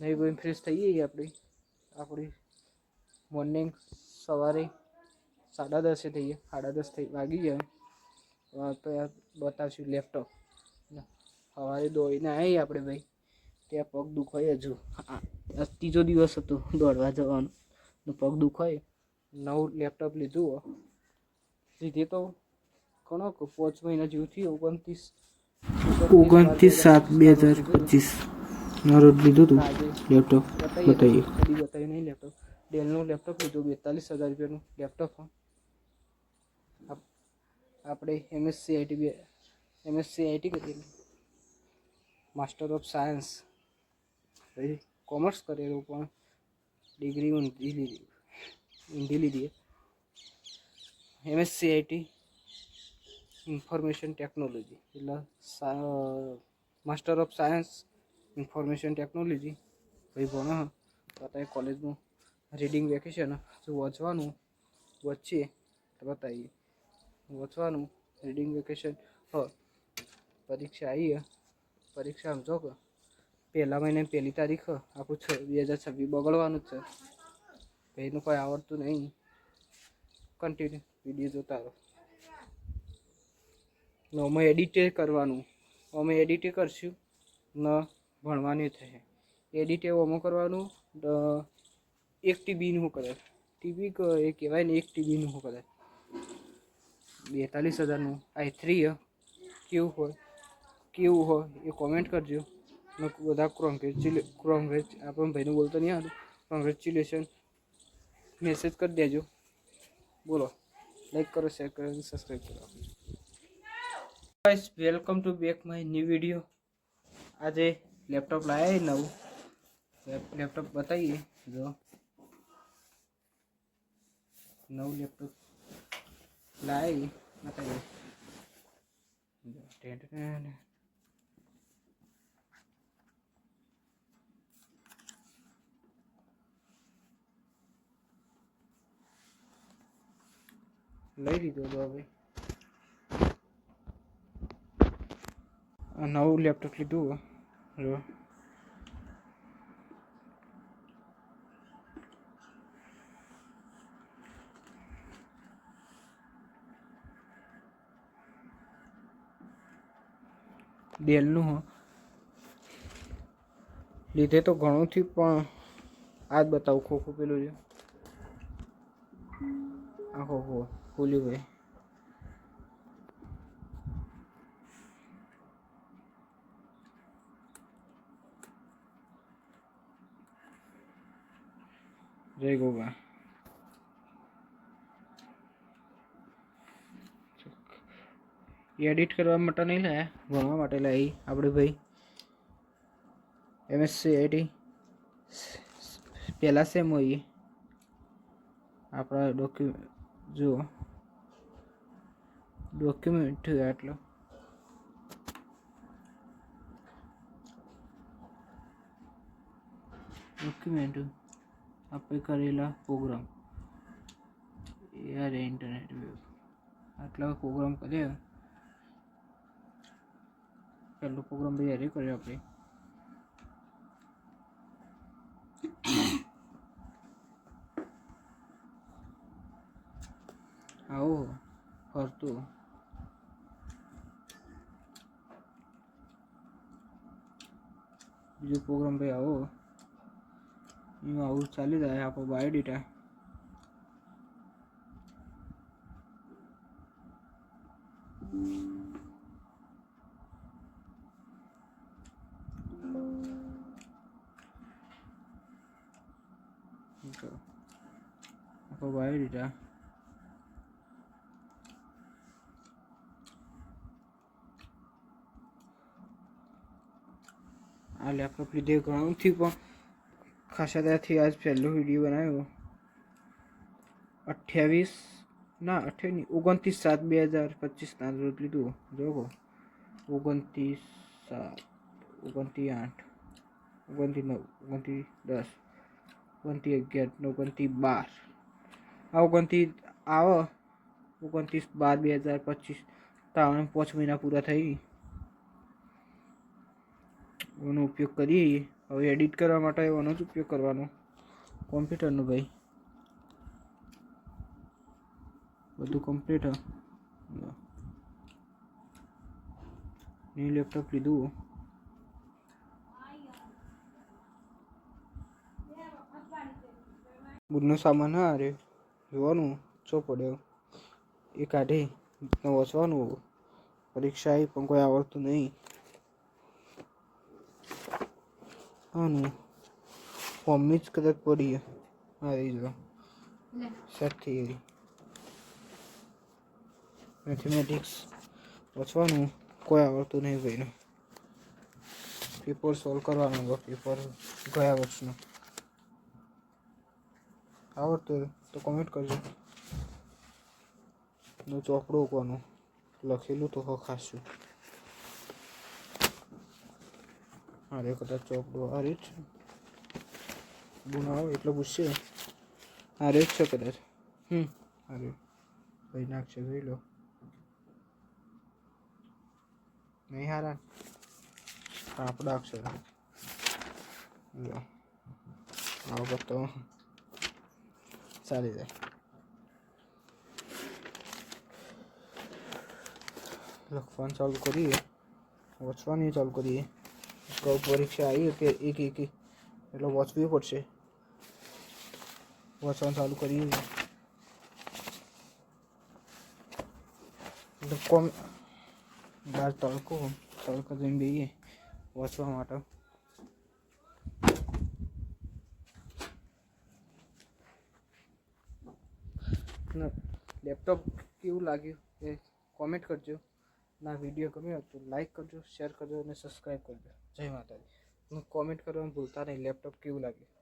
નહીં કોઈ ફ્રેશ થઈ ગઈ આપણી આપણી મોર્નિંગ સવારે સાડા દસે થઈએ સાડા દસ થઈ, વાગી યાર બતાવશું લેપટોપ સવારે દોડીને આવી આપણે ભાઈ. ત્યાં પગ દુખાય હજુ. ત્રીજો દિવસ હતો દોડવા જવાનો. પગ દુખાય. નવું લેપટોપ લીધું. લીધી તો ઘણો પાંચ મહિના જેવું થયું. ઓગણત્રીસ ઓગણત્રીસ સાત, બે હજાર પચીસ. ના લીધું હતું લેપટોપ બતાવીએ. કદી બતાવ્યું નહીં લેપટોપ ડેલનું લેપટોપ લીધું, બેતાલીસ હજાર રૂપિયાનું લેપટોપ. આપણે એમએસસી આઈટી એમએસસી આઈટી કરી માસ્ટર ઓફ સાયન્સ પછી કોમર્સ કરેલું, પણ ડિગ્રી ઊંધી લીધી ઊંધી લીધી એમએસસી આઈટી ઇન્ફોર્મેશન ટેકનોલોજી, એટલે master of science information technology ભાઈ ભણો તો અત્યારે કોલેજનું રીડિંગ વેકેશન જો વાંચવાનું? વચ્ચે તો બતાવીએ વાંચવાનું રીડિંગ વેકેશન હ. પરીક્ષા આવી પરીક્ષા સમજો કે પહેલા મહિને પહેલી તારીખ આખું છ બે હજાર છવ્વીસ બગડવાનું જ છે. ભાઈનું કોઈ આવડતું નહીં. કન્ટિન્યુ વીડિયો જોતા રહો. ને અમે એડિટે કરવાનું. અમે એડિટે કરશું. ન ભણવાની થશે. એડિટ એવો અમુક કરવાનું એક ટીબીનું શું કદાચ ટીબી એ કહેવાય ને એક ટીબીનું શું કદાચ બેતાલીસ હજારનું આઈ થ્રી કેવું હોય? કેવું હોય? એ કોમેન્ટ કરજો. બધા કોંગ્રેચ્યુલે કોંગ્રેચ આપણને ભાઈનું બોલતો નહીં આવતું કોંગ્રેચ્યુલેશન મેસેજ કરી દેજો. બોલો. લાઈક કરો શેર કરો સબસ્ક્રાઈબ કરો. Welcome to back my new video આજે લેપટોપ લાયા નવું લેપ- લેપટોપ બતાવીએ જો નવું લેપટોપ લાવી બતાવીએ જો, ટેન ટેન. લઈ લીધો તો હવે આ નવું લેપટોપ લીધું હો. જો ડેલનું લીધે તો ઘણું થયું પણ આ જ બતાવું, ખોખું પેલું છે. આ ખોખું, ખોલ્યું ભાઈ જય ગોગા. એડિટ કરવા માટે નહીં લાયા ભણવા માટે લાવી આપણે ભાઈ. એમએસસી આઈટી પહેલાં સેમ હોઈએ આપણા ડોક્યુમેન્ટ જુઓ. ડોક્યુમેન્ટ આટલો. ડોક્યુમેન્ટ આપણે કરેલા પ્રોગ્રામ યાર ઇન્ટરનેટ આટલા પ્રોગ્રામ કર્યા? પહેલો પ્રોગ્રામ ભાઈ અરે કર્યો આપણે. આવો, ફરતું. બીજો પ્રોગ્રામ ભાઈ આવો. એમાં આવું ચાલી જાય આપણો બાયોડેટા આપણો બાયોડેટા આ લેપટોપ લીધે ઘણું થયું પણ ખાસા ત્યાંથી આજ પહેલો વીડિયો બનાવ્યો અઠ્યાવીસ ના અઠ્યાવીસ ઓગણત્રીસ સાત બે હજાર પચીસના રોજ લીધું જોકો ઓગણત્રીસ સાત ઓગણત્રીસ આઠ ઓગણત્રીસ નવ ઓગણત્રીસ દસ ઓગણત્રીસ અગિયાર ને ઓગણત્રીસ બાર આ ઓગણત્રીસ આવો ઓગણત્રીસ બાર બે હજાર પચીસ ત્રણ પાંચ મહિના પૂરા થઈ એનો ઉપયોગ કરીએ હવે એડિટ કરવા માટે એનો જ ઉપયોગ કરવાનો. કોમ્પ્યુટરનો ભાઈ. બધું કમ્પ્લીટ ન્યુ લેપટોપ લીધું. બુધનો સામાન હા રે. જોવાનું, ચો પડ્યો. એ કાઢે વસવાનું પરીક્ષા આવી પણ કોઈ આવડતું નહીં પડી હે. હા એ જો સેટ થઈ ગઈ. મેથેમેટિક્સ વાંચવાનું કોઈ આવડતું નહીં ભાઈને. પેપર સોલ્વ કરવાનું પેપર ગયા વર્ષનું. આવડતું તો કોમેન્ટ કરજો. નું ચોપડું કોનું લખેલું તો ખાસું અરે કદાચ ચોપડો અરે જ ગુણ એટલો પૂછશે અરે જ છે કદાચ. હમ. અરે ભાઈ નાખશે જોઈ લો. નહીં હારા. આપણા અક્ષર લો આ વખત તો ચાલી જાય. લખવાનું ચાલુ કરીએ. વાંચવાની ચાલુ કરીએ. કઉ પરીક્ષા આવી કે એક એક એક એટલે વાંચવી પડશે વાંચવાનું ચાલુ કરીએ એટલે કોમ બહાર તડકો તડકો જઈને બેહીએ વાંચવા માટે લેપટોપ કેવું લાગ્યું એ કોમેન્ટ કરજો ના વીડિયો ગમ્યો તો લાઈક કરજો શેર કરજો અને સબસ્ક્રાઈબ કરજો. જય માતાજી. કોમેન્ટ કરવાનું ભૂલતા નહીં લેપટોપ કેવું લાગ્યું